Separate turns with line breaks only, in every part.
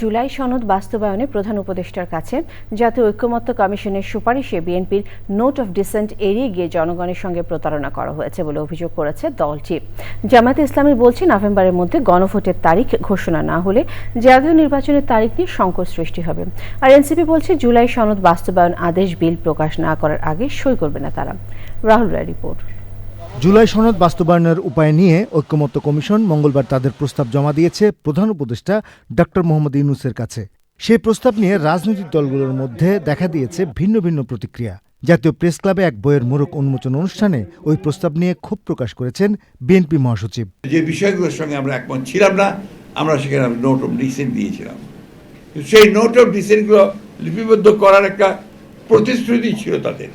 জুলাই সনদ বাস্তবায়নে প্রধান উপদেষ্টার কাছে জাতীয় ঐক্যমত্য কমিশনের সুপারিশে বিএনপির নোট অফ ডিসেন্ট এড়িয়ে গিয়ে জনগণের সঙ্গে প্রতারণা করা হয়েছে বলে অভিযোগ করেছে দলটি। জামায়াতে ইসলামী বলছে, নভেম্বরের মধ্যে গণভোটের তারিখ ঘোষণা না হলে জাতীয় নির্বাচনের তারিখ নিয়ে সংকট সৃষ্টি হবে। আর এনসিপি বলছে, জুলাই সনদ বাস্তবায়ন আদেশ বিল প্রকাশ না করার আগে সই করবে না তারা। রাহুল রায় রিপোর্ট।
জুলাই সনদ বাস্তবায়নের উপায় নিয়ে ঐক্যমত্য কমিশন মঙ্গলবার তাদের প্রস্তাব জমা দিয়েছে প্রধান উপদেষ্টা ডক্টর মোহাম্মদ ইউনুসের কাছে। সেই প্রস্তাব নিয়ে রাজনৈতিক দলগুলোর মধ্যে দেখা দিয়েছে ভিন্ন ভিন্ন প্রতিক্রিয়া। জাতীয় প্রেস ক্লাবে এক বইয়ের মোড়ক উন্মোচন অনুষ্ঠানে ওই প্রস্তাব নিয়ে ক্ষোভ প্রকাশ করেছেন বিএনপি মহাসচিব।
যে বিষয়গুলোর সঙ্গে আমরা একমত ছিলাম না, আমরা সেখানে নোট অফ ডিসেন্ট দিয়েছিলাম। সেই নোট অফ ডিসেন্টগুলো লিপিবদ্ধ করার একটা প্রতিশ্রুতি ছিল তাদের।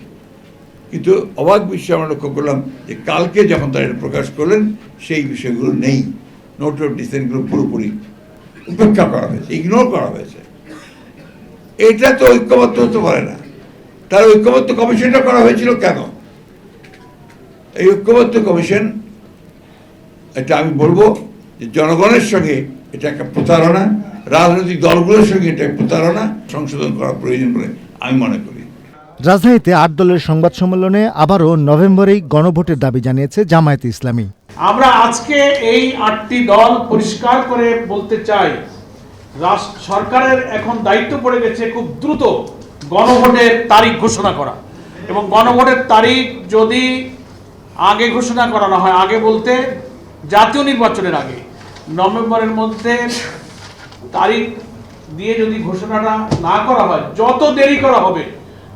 কিন্তু অবাক বিষয় আমরা লক্ষ্য করলাম যে কালকে যখন তারা এটা প্রকাশ করলেন, সেই বিষয়গুলো নেই। নোট অফ ডিসেন্টগুলো পুরোপুরি উপেক্ষা করা হয়েছে ইগনোর করা হয়েছে। এটা তো ঐক্যবদ্ধ হতে পারে না। তার ঐক্যবদ্ধ কমিশনটা করা হয়েছিল কেন? এই ঐক্যবদ্ধ কমিশন, এটা আমি বলব যে জনগণের সঙ্গে এটা একটা প্রতারণা, রাজনৈতিক দলগুলোর সঙ্গে এটা প্রতারণা, সংশোধন করা প্রয়োজন বলে আমি মনে করি।
রাজধানীতে আট দলের সংবাদ সম্মেলনে আবারও নভেম্বরেই গণভোটের দাবি জানিয়েছে জামায়াতে ইসলামী।
আমরা আজকে এই আটটি দল পরিষ্কার করে বলতে চাই সরকারের এখন দায়িত্ব পড়ে গেছে খুব দ্রুত গণভোটের তারিখ ঘোষণা করা। এবং গণভোটের তারিখ যদি আগে ঘোষণা করানো হয়, আগে বলতে জাতীয় নির্বাচনের আগে, নভেম্বরের মধ্যে তারিখ দিয়ে যদি ঘোষণাটা না করা হয়, যত দেরি করা হবে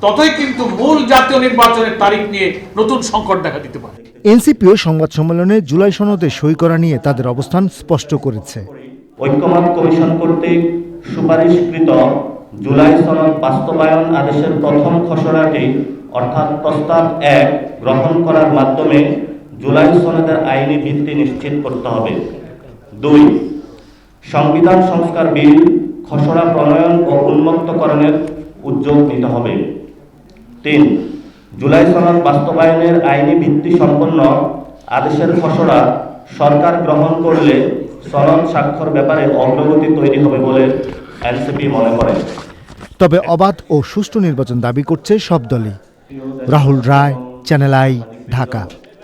ততই কিন্তু মূল জাতীয় নির্বাচনের তারিখ নিয়ে নতুন সংকট দেখা দিতে পারে।
এনসিপিও সংবাদ সম্মেলনে জুলাই সনদে সই করা নিয়ে তাদের অবস্থান স্পষ্ট করেছে।
ঐক্যমত কমিশন কর্তৃক সুপারিশকৃত জুলাই সনদ বাস্তবায়ন আদেশের প্রথম খসড়াটি অর্থাৎ প্রস্তাব এক গ্রহণ করার মাধ্যমে জুলাই সনদের আইনি ভিত্তি নিশ্চিত করতে হবে। দুই সংবিধান সংস্কার বিল খসড়া প্রণয়ন ও উন্মুক্তকরণের উদ্যোগ নিতে হবে। তিন জুলাই সনদ বাস্তবায়নের আইনি ভিত্তি সম্পন্ন আদেশের খসড়া সরকার গ্রহণ করলে সনদ স্বাক্ষর ব্যাপারে অগ্রগতি তৈরি হবে বলে এনসিপি মনে করে।
তবে অবাধ ও সুষ্ঠু নির্বাচন দাবি করছে সব দলই। Rahul Roy, channel I, Dhaka.